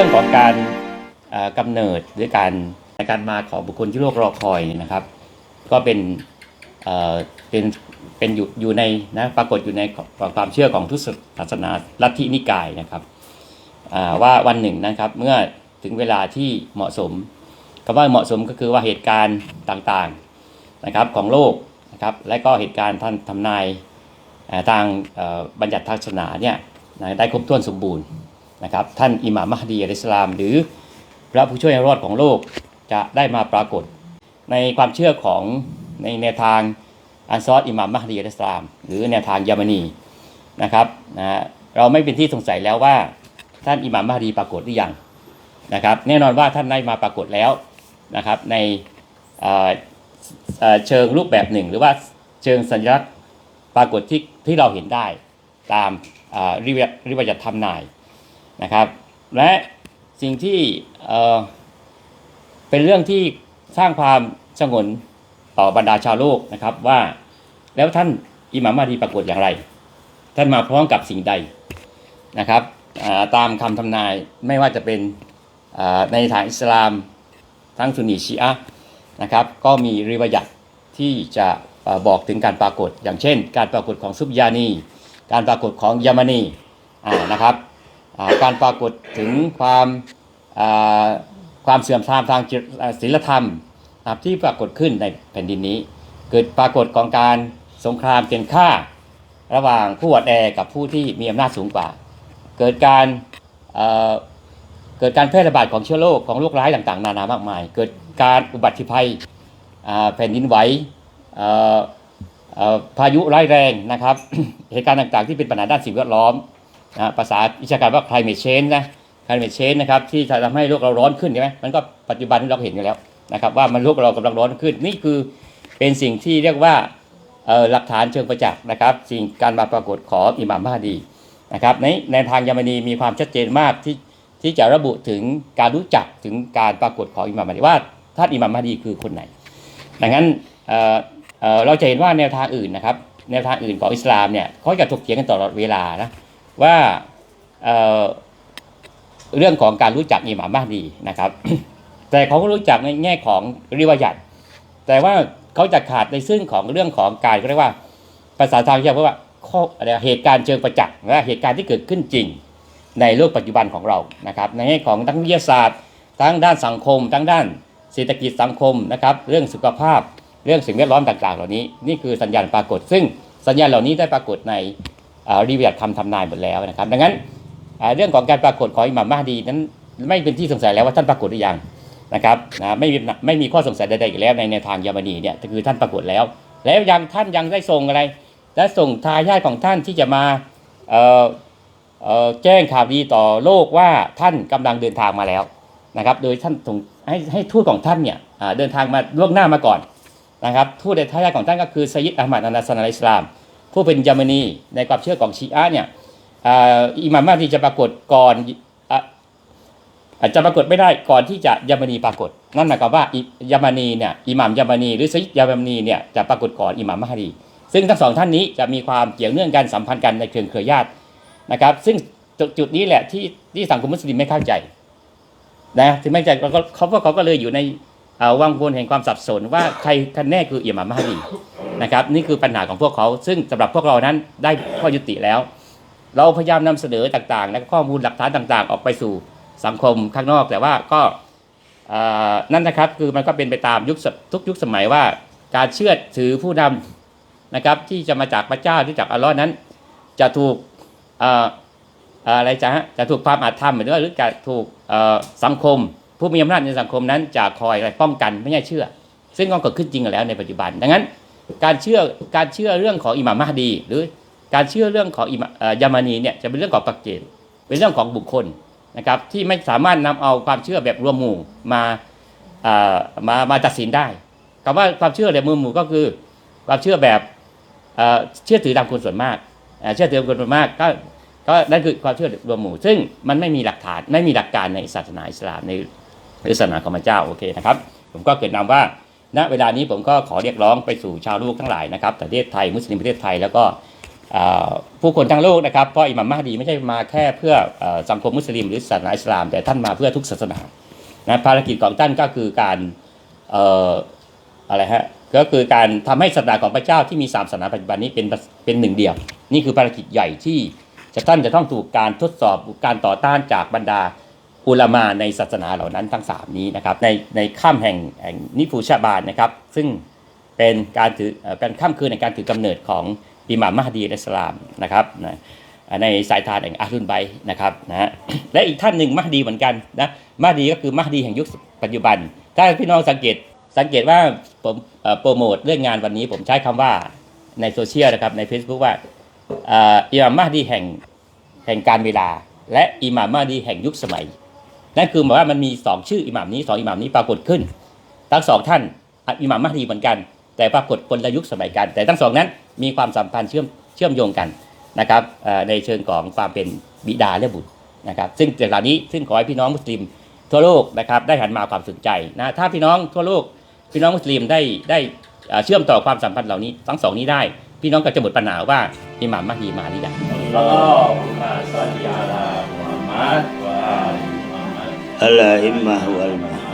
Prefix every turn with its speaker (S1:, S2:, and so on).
S1: รื่องของการเอ่อกำเนิดหรือการการมาของบุคคลที่โลกรอคอยนะครับ ก็เป็นเอ่อเป็นเป็นอยู่อยู่ในนะปรากฏอยู่ในความเชื่อของทุกศาสนาลัทธินิกายนะครับว่าวันหนึ่งนะครับเมื่อถึงเวลาที่เหมาะสมคำว่าเหมาะสมก็คือว่าเหตุการณ์ต่างๆนะครับของโลกนะครับและก็เหตุการณ์ท่านทำนายทางบัญญัติทางศาสนาเนี่ยได้ครบถ้วนสมบูรณ์ นะครับท่านอิหม่ามมหดีอะลัยฮิสลาม หรือพระผู้ช่วยรอดของโลกจะได้มาปรากฏ ในความเชื่อของในแนวทางอันซอดอิหม่ามมหดีอัลสลาม หรือแนวทางยามานีนะครับนะเราไม่เป็นที่สงสัยแล้วว่าท่านอิหม่ามมหดีปรากฏหรือยังนะครับแน่นอนว่าท่านได้มาปรากฏแล้วนะครับในเเชิงรูปแบบหนึ่ง หรือว่าเชิงสัญลักษณ์ปรากฏที่ที่เราเห็นได้ตามริวริวาธรรมนาย นะครับ และสิ่งที่เออเป็นเรื่องที่สร้างความสงนต่อบรรดาชาวโลกนะครับว่าแล้วท่านอิหม่ามมาดีปรากฏอย่างไร ท่านมาพร้อมกับสิ่งใดนะครับตามคำทำนายไม่ว่าจะเป็นในทางอิสลามทั้งซุนนีชีอะนะครับก็มีริวายัตที่จะบอกถึงการปรากฏ อย่างเช่น การปรากฏของซุบยานี การปรากฏของยามานีนะครับ การปรากฏถึงความความเสื่อมทรามทางจิตเอ่อศีลธรรมที่ปรากฏขึ้นในแผ่นดินนี้ เกิดปรากฏของการสงครามเปลี่ยนค่า ระหว่างผู้อดแอกับผู้ที่มีอำนาจสูงกว่า เกิดการเเกิดการแพร่ระบาดของเชื้อโรคของโรคร้ายต่างๆ นานามากมาย เกิดการอุบัติภัยแผ่นดินไหวพายุร้ายแรงนะครับเหตุการณ์ต่างๆ ที่เป็นปัญหาด้านสิ่งแวดล้อม นะภาษาวิชาการว่า climate change นะ climate change นะครับที่จะทำให้โลกเราร้อนขึ้นใช่ไหมมันก็ปัจจุบันที่เราเห็นกันแล้วนะครับว่ามันโลกเรากำลังร้อนขึ้นนี่คือเป็นสิ่งที่เรียกว่าหลักฐานเชิงประจักษ์นะครับ สิ่งการมาปรากฏของอิหม่ามมหดีนะครับในในทางยามานีมีความชัดเจนมากที่ที่จะระบุถึงการรู้จักถึงการปรากฏของอิหม่ามมหดีว่าท่านอิหม่ามมหดีคือคนไหน ดังนั้นเเเราจะเห็นว่าแนวทางอื่นนะครับแนวทางอื่นของอิสลามเนี่ยเขาจะถกเถียงกันตลอดเวลานะ ว่าเเรื่องของการรู้จักอิหม่ามมหดีนะครับ แต่เขาก็รู้จักในแง่ของริวายัตแต่ว่าเขาจะขาดในซึ่งของเรื่องของการเรียกว่าภาษาทางเรียกว่าข้ออะไรเหตุการณ์เชิงประจักษ์และเหตุการณ์ที่เกิดขึ้นจริงในโลกปัจจุบันของเรานะครับ ในแง่ของทั้งวิทยาศาสตร์ ทั้งด้านสังคม ทั้งด้านเศรษฐกิจสังคมนะครับ เรื่องสุขภาพ เรื่องสิ่งแวดล้อมต่าง ๆ เหล่านี้ นี่คือสัญญาณปรากฏ ซึ่งสัญญาณเหล่านี้ได้ปรากฏใน ริวายัตคำทำนายหมดแล้วนะครับ ดังนั้นเรื่องของการปรากฏของอิหม่ามมหดีนั้นไม่เป็นที่สงสัยแล้วว่าท่านปรากฏหรือยังนะครับนะไม่มีไม่มีข้อสงสัยใดๆอีกแล้วในแนวทางยามานีเนี่ยคือท่านปรากฏแล้ว แล้วยังท่านยังได้ส่งอะไร และส่งทายาทของท่านที่จะมาแจ้งข่าวดีต่อโลกว่าท่านกำลังเดินทางมาแล้วนะครับ โดยท่านส่งให้ให้ทูตของท่านเนี่ยเดินทางมาล่วงหน้ามาก่อนนะครับทูตในทายาทของท่านก็คือไซยิดอัลมัดอันนัสันอัลอิสลาม ผู้เป็นยามานีในความเชื่อของชีอะเนี่ยอิหม่ามมาดีจะปรากฏก่อนอาจจะปรากฏไม่ได้ก่อนที่จะยามานีปรากฏ นั่นหมายความว่ายามานีเนี่ยอิหม่ามยามานีหรือซิยามานีเนี่ยจะปรากฏก่อนอิหม่ามมหดีซึ่งทั้งสองท่านนี้จะมีความเกี่ยวเนื่องกันสัมพันธ์กันในเครือเครือญาตินะครับ ซึ่งจุดจุดนี้แหละที่ที่สังคมมุสลิมไม่เข้าใจนะถึงไม่เข้าใจเขาก็เขาก็เลยอยู่ในวังวนแห่งความสับสนว่าใครกันแน่คืออิหม่ามมหดี นะครับนี่คือปัญหาของพวกเขา ซึ่งสำหรับพวกเรานั้นได้ข้อยุติแล้ว เราพยายามนำเสนอต่างๆ และข้อมูลหลักฐานต่างๆ ออกไปสู่สังคมข้างนอก แต่ว่าก็นั่นนะครับคือมันก็เป็นไปตามยุคทุกยุคสมัยว่า การเชื่อถือผู้นำนะครับที่จะมาจากพระเจ้าที่จากอัลลอฮ์นั้น จะถูกอะไรจะฮะจะถูกความอาธรรมหรือว่าหรือจะถูกสังคม ผู้มีอำนาจในสังคมนั้นจะคอยอะไรป้องกันไม่ให้เชื่อ ซึ่งก็เกิดขึ้นจริงแล้วในปัจจุบัน ดังนั้น การเชื่อการเชื่อเรื่องของอิหม่ามมหดี หรือการเชื่อเรื่องของอิหม่ายามานีเนี่ยจะเป็นเรื่องของปักเกณฑ์เป็นเรื่องของบุคคลนะครับที่ไม่สามารถนำเอาความเชื่อแบบรวมหมู่มามามาตัดสินได้คำว่าความเชื่อแบบมือหมู่ก็คือ ความเชื่อแบบเชื่อถือตามคนส่วนมากเชื่อถือคนส่วนมากก็ก็นั่นคือความเชื่อรวมหมู่ ซึ่งมันไม่มีหลักฐานไม่มีหลักการในศาสนาอิสลามในศาสนาของพระเจ้าโอเคนะครับ ผมก็เกิดนำว่า ณเวลานี้ผมก็ขอเรียกร้องไปสู่ชาวโลกทั้งหลายนะครับประเทศไทยมุสลิมประเทศไทยแล้วก็ผู้คนทั้งโลกนะครับเพราะอิหมัมมหดีไม่ใช่มาแค่เพื่ออสังคมมุสลิมหรือศาสนาอิสลาม แต่ท่านมาเพื่อทุกศาสนานะภารกิจของท่านก็คือการออะไรฮะก็คือการทำให้ศาสนาของพระเจ้าที่มีสามศาสนาปัจจุบันนี้เป็นเป็นหนึ่งเดียว นี่คือภารกิจใหญ่ที่จะท่านจะต้องถูกการทดสอบการต่อต้านจากบรรดา อุลามาในศาสนาเหล่านั้นทั้งสามนี้นะครับในในค่ำแห่งแห่งนิฟูชาบานนะครับ ซึ่งเป็นการถือเป็นค่ำคืนในการถือกำเนิดของอิหม่ามมหดีอัสลามนะครับนะในสายทานแห่งอารุนไบนะครับนะและอีกท่านหนึ่งมหดีเหมือนกันนะมหดีก็คือมหดีแห่งยุคปัจจุบัน ถ้าพี่น้องสังเกตสังเกตว่าผมโปรโมทเรื่องงานวันนี้ผมใช้คำว่าในโซเชียลนะครับใน Facebook ว่าอิหม่ามมหดีแห่งแห่งการเวลา และอิหม่ามมหดีแห่งยุคสมัย นั่นคือหมายว่ามันมีสองชื่ออิหมามนี้สองอิหมามนี้ปรากฏขึ้น ทั้งสองท่านอิหมามมัฮดีเหมือนกัน แต่ปรากฏคนละยุคสมัยกัน แต่ทั้งสองนั้นมีความสัมพันธ์เชื่อมเชื่อมโยงกันนะครับในเชิงของความเป็นบิดาและบุตรนะครับซึ่งจากเหล่านี้ซึ่งขอให้พี่น้องมุสลิมทั่วโลกนะครับได้หันมาความสนใจนะถ้าพี่น้องทั่วโลกพี่น้องมุสลิมได้ได้เชื่อมต่อความสัมพันธ์เหล่านี้ทั้งสองนี้ได้ พี่น้องก็จะหมดปัญหาว่าอิหมามมัฮีมานี่ไล้ก็มาซาดีอาลา
S2: มุฮัมมัด
S3: الأئمة والمهدي